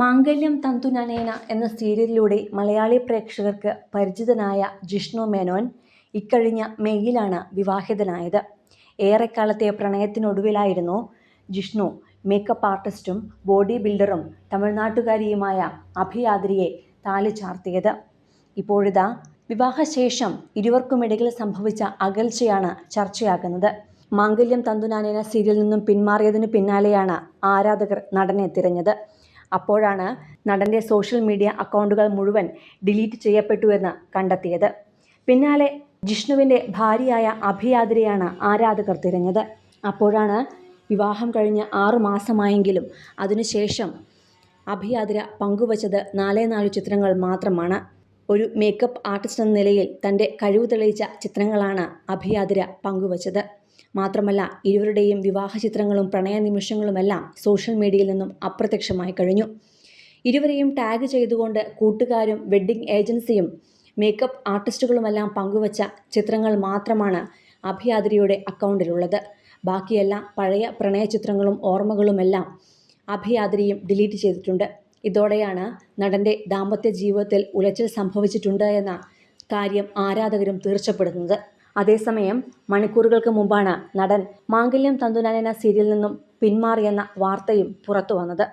മാംഗല്യം തന്തുനനേന എന്ന സീരിയലിലൂടെ മലയാളി പ്രേക്ഷകർക്ക് പരിചിതനായ ജിഷ്ണു മേനോൻ ഇക്കഴിഞ്ഞ മെയ്യിലാണ് വിവാഹിതനായത്. ഏറെക്കാലത്തെ പ്രണയത്തിനൊടുവിലായിരുന്നു ജിഷ്ണു മേക്കപ്പ് ആർട്ടിസ്റ്റും ബോഡി ബിൽഡറും തമിഴ്നാട്ടുകാരിയുമായ അഭിയാദ്രിയെ താലി ചാർത്തിയത്. ഇപ്പോഴിതാ വിവാഹശേഷം ഇരുവർക്കുമിടയിൽ സംഭവിച്ച അകൽച്ചയാണ് ചർച്ചയാകുന്നത്. മാംഗല്യം തന്തുനാനേന സീരിയലിൽ നിന്നും പിന്മാറിയതിനു പിന്നാലെയാണ് ആരാധകർ നടനെ തിരഞ്ഞത്. അപ്പോഴാണ് നടന്റെ സോഷ്യൽ മീഡിയ അക്കൗണ്ടുകൾ മുഴുവൻ ഡിലീറ്റ് ചെയ്യപ്പെട്ടുവെന്ന് കണ്ടെത്തിയത്. പിന്നാലെ ജിഷ്ണുവിന്റെ ഭാര്യയായ അഭിയാദ്രയാണ് ആരാധകർ തിരഞ്ഞത്. അപ്പോഴാണ് വിവാഹം കഴിഞ്ഞ് ആറു മാസമായെങ്കിലും അതിനുശേഷം അഭിയാദ്ര പങ്കുവച്ചത് നാലേ നാല് ചിത്രങ്ങൾ മാത്രമാണ്. ഒരു മേക്കപ്പ് ആർട്ടിസ്റ്റ് എന്ന നിലയിൽ തന്റെ കഴിവ് തെളിയിച്ച ചിത്രങ്ങളാണ് അഭിയാദ്ര പങ്കുവച്ചത്. മാത്രമല്ല ഇരുവരുടെയും വിവാഹ ചിത്രങ്ങളും പ്രണയ നിമിഷങ്ങളുമെല്ലാം സോഷ്യൽ മീഡിയയിൽ നിന്നും അപ്രത്യക്ഷമായി കഴിഞ്ഞു. ഇരുവരെയും ടാഗ് ചെയ്തുകൊണ്ട് കൂട്ടുകാരും വെഡ്ഡിംഗ് ഏജൻസിയും മേക്കപ്പ് ആർട്ടിസ്റ്റുകളുമെല്ലാം പങ്കുവച്ച ചിത്രങ്ങൾ മാത്രമാണ് അഭിയാദ്രിയുടെ അക്കൗണ്ടിലുള്ളത് ബാക്കിയെല്ലാം പഴയ പ്രണയ ചിത്രങ്ങളും ഓർമ്മകളുമെല്ലാം അഭിയാദ്രിയും ഡിലീറ്റ് ചെയ്തിട്ടുണ്ട്. ഇതോടെയാണ് നടന്റെ ദാമ്പത്യ ജീവിതത്തിൽ ഉലച്ചിൽ സംഭവിച്ചിട്ടുണ്ട് എന്ന കാര്യം ആരാധകരും തീർച്ചപ്പെടുന്നത് അതേസമയം മണിക്കൂറുകൾക്ക് മുമ്പാണ് നടൻ മാംഗല്യം തന്തുനാൻ എന്ന സീരിയലിൽ നിന്നും പിന്മാറിയെന്ന വാർത്തയും പുറത്തു വന്നത്